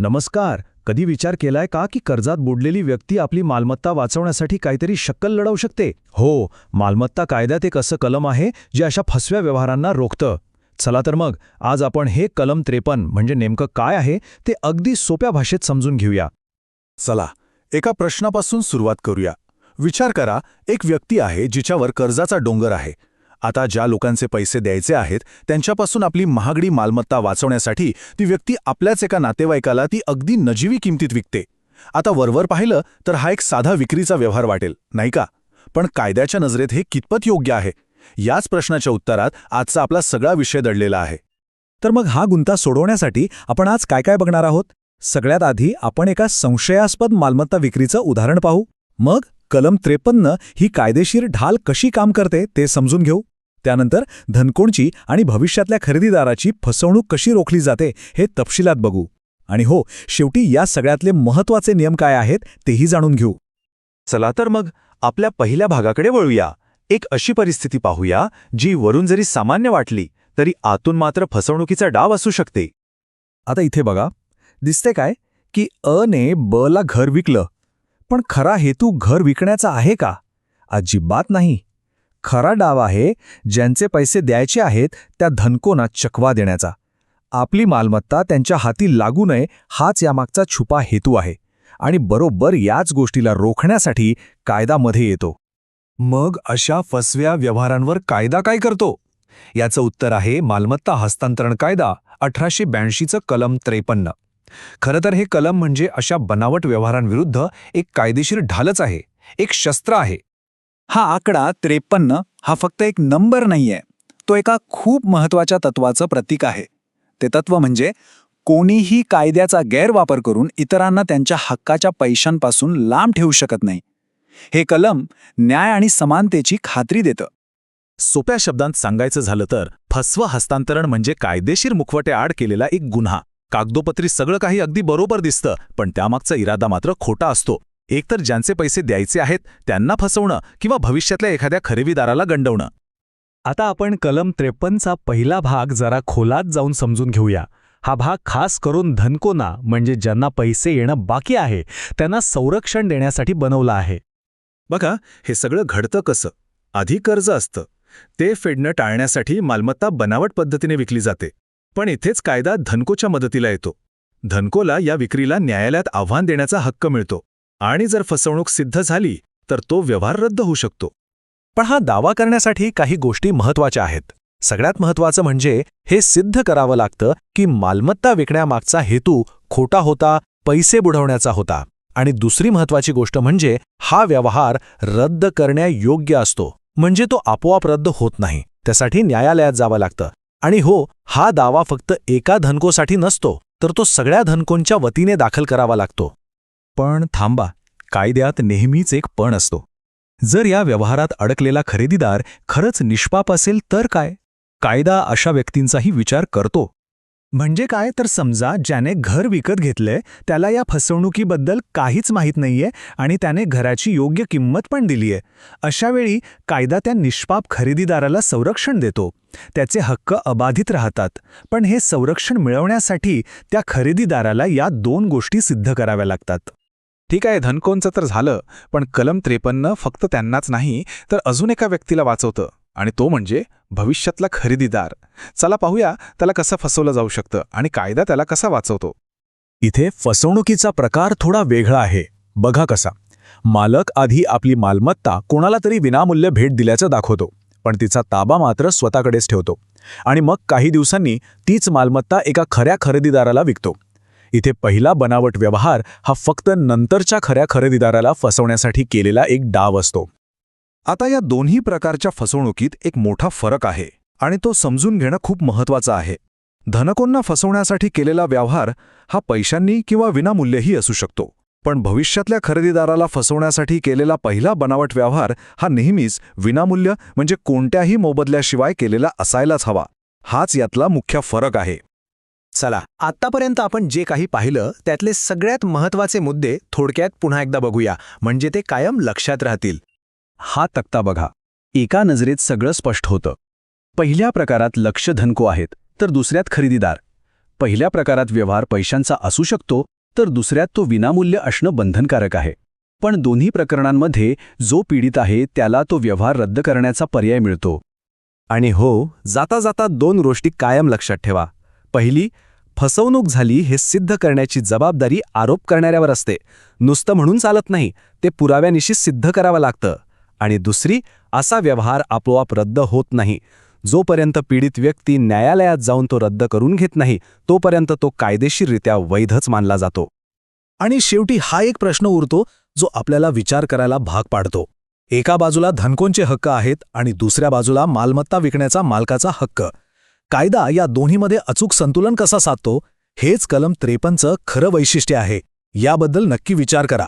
नमस्कार. कधी विचार केलाय का की कर्जात बुडलेली व्यक्ती आपली मालमत्ता वाचवण्यासाठी काहीतरी शक्कल लढवू शकते? हो मालमत्ता कायद्यात एक असं कलम आहे जे अशा फसव्या व्यवहारांना रोखतं. चला तर मग आज आपण हे कलम त्रेपन्न म्हणजे नेमकं काय आहे ते अगदी सोप्या भाषेत समजून घेऊया. चला एका प्रश्नापासून सुरुवात करूया. विचार करा एक व्यक्ती आहे जिच्यावर कर्जाचा डोंगर आहे. आता ज्या लोकांचे पैसे द्यायचे आहेत त्यांच्यापासून आपली महागडी मालमत्ता वाचवण्यासाठी ती व्यक्ती आपल्याच एका नातेवाईकाला ती अगदी नजीवी किमतीत विकते. आता वरवर पाहिलं तर हा एक साधा विक्रीचा व्यवहार वाटेल नाही का? पण कायद्याच्या नजरेत हे कितपत योग्य आहे? याच प्रश्नाच्या उत्तरात आजचा आपला सगळा विषय दडलेला आहे. तर मग हा गुंता सोडवण्यासाठी आपण आज काय काय बघणार आहोत? सगळ्यात आधी आपण एका संशयास्पद मालमत्ता विक्रीचं उदाहरण पाहू. मग कलम त्रेपन्न ही कायदेशीर ढाल कशी काम करते ते समजून घेऊ. त्यानंतर धनकोणची आणि भविष्यातल्या खरेदीदाराची फसवणूक कशी रोखली जाते हे तपशिलात बघू. आणि हो शेवटी या सगळ्यातले महत्त्वाचे नियम काय आहेत तेही जाणून घेऊ. चला तर मग आपल्या पहिल्या भागाकडे वळूया. एक अशी परिस्थिती पाहूया जी वरून जरी सामान्य वाटली तरी आतून मात्र फसवणुकीचा डाव असू शकते. आता इथे बघा. दिसते काय? की अ ने ब ला घर विकलं. पण खरा हेतू घर विकण्याचा आहे का? अजिबात नाही. खरा डाव आहे ज्यांचे पैसे द्यायचे आहेत त्या धनकोना चकवा देण्याचा. आपली मालमत्ता त्यांच्या हाती लागू नये हाच यामागचा छुपा हेतू आहे. आणि बरोबर याच गोष्टीला रोखण्यासाठी कायदा मध्ये येतो. मग अशा फसव्या व्यवहारांवर कायदा काय करतो? याचं उत्तर आहे मालमत्ता हस्तांतरण कायदा अठराशे ब्याऐंशीचं कलम त्रेपन्न. खरं तर हे कलम म्हणजे अशा बनावट व्यवहारांविरुद्ध एक कायदेशीर ढालच आहे एक शस्त्र आहे. हा आकडा त्रेपन्न हा फक्त एक नंबर नाहीये. तो एका खूप महत्त्वाच्या तत्वाचं प्रतीक आहे. ते तत्व म्हणजे कोणीही कायद्याचा गैरवापर करून इतरांना त्यांच्या हक्काच्या पैशांपासून लांब ठेवू शकत नाही. हे कलम न्याय आणि समानतेची खात्री देतं. सोप्या शब्दांत सांगायचं झालं तर फसवं हस्तांतरण म्हणजे कायदेशीर मुखवटे आड केलेला एक गुन्हा. कागदोपत्री सगळं काही अगदी बरोबर दिसतं पण त्यामागचा इरादा मात्र खोटा असतो. एकतर ज्यांचे पैसे द्यायचे आहेत त्यांना फसवणं किंवा भविष्यातल्या एखाद्या खरेदीदाराला गंडवणं. आता आपण कलम त्रेपन्नचा पहिला भाग जरा खोलात जाऊन समजून घेऊया. हा भाग खास करून धनकोना म्हणजे ज्यांना पैसे येणं बाकी आहे त्यांना संरक्षण देण्यासाठी बनवला आहे. बघा हे सगळं घडतं कसं? आधी कर्ज असतं. ते फेडणं टाळण्यासाठी मालमत्ता बनावट पद्धतीने विकली जाते. पण इथेच कायदा धनकोच्या मदतीला येतो. धनकोला या विक्रीला न्यायालयात आव्हान देण्याचा हक्क मिळतो. आणि जर फसवणूक सिद्ध झाली तर तो व्यवहार रद्द होऊ शकतो. पण हा दावा करण्यासाठी काही गोष्टी महत्त्वाच्या आहेत. सगळ्यात महत्वाचं म्हणजे हे सिद्ध करावं लागतं की मालमत्ता विकण्यामागचा हेतू खोटा होता पैसे बुडवण्याचा होता. आणि दुसरी महत्वाची गोष्ट म्हणजे हा व्यवहार रद्द करण्यायोग्य असतो. म्हणजे तो आपोआप रद्द होत नाही. त्यासाठी न्यायालयात जावं लागतं. आणि हो हा दावा फक्त एका धनकोसाठी नसतो तर तो सगळ्या धनकोंच्या वतीने दाखल करावा लागतो. पण थांबा कायद्यात नेहमीच एक पण असतो. जर या व्यवहारात अडकलेला खरेदीदार खरंच निष्पाप असेल तर काय? कायदा अशा व्यक्तींचाही विचार करतो. म्हणजे काय? तर समजा ज्याने घर विकत घेतलंय त्याला या फसवणुकीबद्दल काहीच माहीत नाहीये आणि त्याने घराची योग्य किंमत पण दिलीये. अशावेळी कायदा त्या निष्पाप खरेदीदाराला संरक्षण देतो. त्याचे हक्क अबाधित राहतात. पण हे संरक्षण मिळवण्यासाठी त्या खरेदीदाराला या दोन गोष्टी सिद्ध कराव्या लागतात. ठीक आहे धनकोंचं तर झालं पण कलम त्रेपन्न फक्त त्यांनाच नाही तर अजून एका व्यक्तीला वाचवतं. आणि तो म्हणजे भविष्यातला खरेदीदार. चला पाहूया त्याला कसं फसवलं जाऊ शकतं आणि कायदा त्याला कसा वाचवतो. इथे फसवणुकीचा प्रकार थोडा वेगळा आहे. बघा कसा. मालक आधी आपली मालमत्ता कोणाला तरी विनामूल्य भेट दिल्याचं दाखवतो पण तिचा ताबा मात्र स्वतःकडेच ठेवतो. आणि मग काही दिवसांनी तीच मालमत्ता एका खऱ्या खरेदीदाराला विकतो. इथे पहिला बनावट व्यवहार हा फक्त नंतरच्या खऱ्या खरेदीदाराला फसवण्यासाठी केलेला एक डाव असतो. आता या दोन्ही प्रकारच्या फसवणुकीत एक मोठा फरक आहे आणि तो समजून घेणं खूप महत्वाचं आहे. धनकोंना फसवण्यासाठी केलेला व्यवहार हा पैशांनी किंवा विनामूल्यही असू शकतो पण भविष्यातल्या खरेदीदाराला फसवण्यासाठी केलेला पहिला बनावट व्यवहार हा नेहमीच विनामूल्य म्हणजे कोणत्याही मोबदल्याशिवाय केलेला असायलाच हवा. हाच यातला मुख्य फरक आहे. चला आत्तापर्यंत आपण जे काही पाहिलं त्यातले सगळ्यात महत्त्वाचे मुद्दे थोडक्यात पुन्हा एकदा बघूया म्हणजे ते कायम लक्षात राहतील. हा तक्ता बघा. एका नजरेत सगळं स्पष्ट होतं. पहिल्या प्रकारात लक्ष धनको आहेत तर दुसऱ्यात खरेदीदार. पहिल्या प्रकारात व्यवहार पैशांचा असू शकतो तर दुसऱ्यात तो विनामूल्य असणं बंधनकारक आहे. पण दोन्ही प्रकरणांमध्ये जो पीडित आहे त्याला तो व्यवहार रद्द करण्याचा पर्याय मिळतो. आणि हो जाता जाता दोन गोष्टी कायम लक्षात ठेवा. पहिली फसवणूक झाली हे सिद्ध करण्याची जबाबदारी आरोप करणाऱ्यावर असते. नुसतं म्हणून चालत नाही ते पुराव्यानिशी सिद्ध करावं लागतं. आणि दुसरी असा व्यवहार आपोआप रद्द होत नाही. जोपर्यंत पीडित व्यक्ती न्यायालयात जाऊन तो रद्द करून घेत नाही तोपर्यंत तो कायदेशीररित्या वैधच मानला जातो. आणि शेवटी हा एक प्रश्न उरतो जो आपल्याला विचार करायला भाग पाडतो. एका बाजूला धनकोंचे हक्क आहेत आणि दुसऱ्या बाजूला मालमत्ता विकण्याचा मालकाचा हक्क. कायदा या दोन्हीमध्ये अचूक संतुलन कसा साधतो हेच कलम त्रेपन्नचं खरं वैशिष्ट्य आहे. याबद्दल नक्की विचार करा.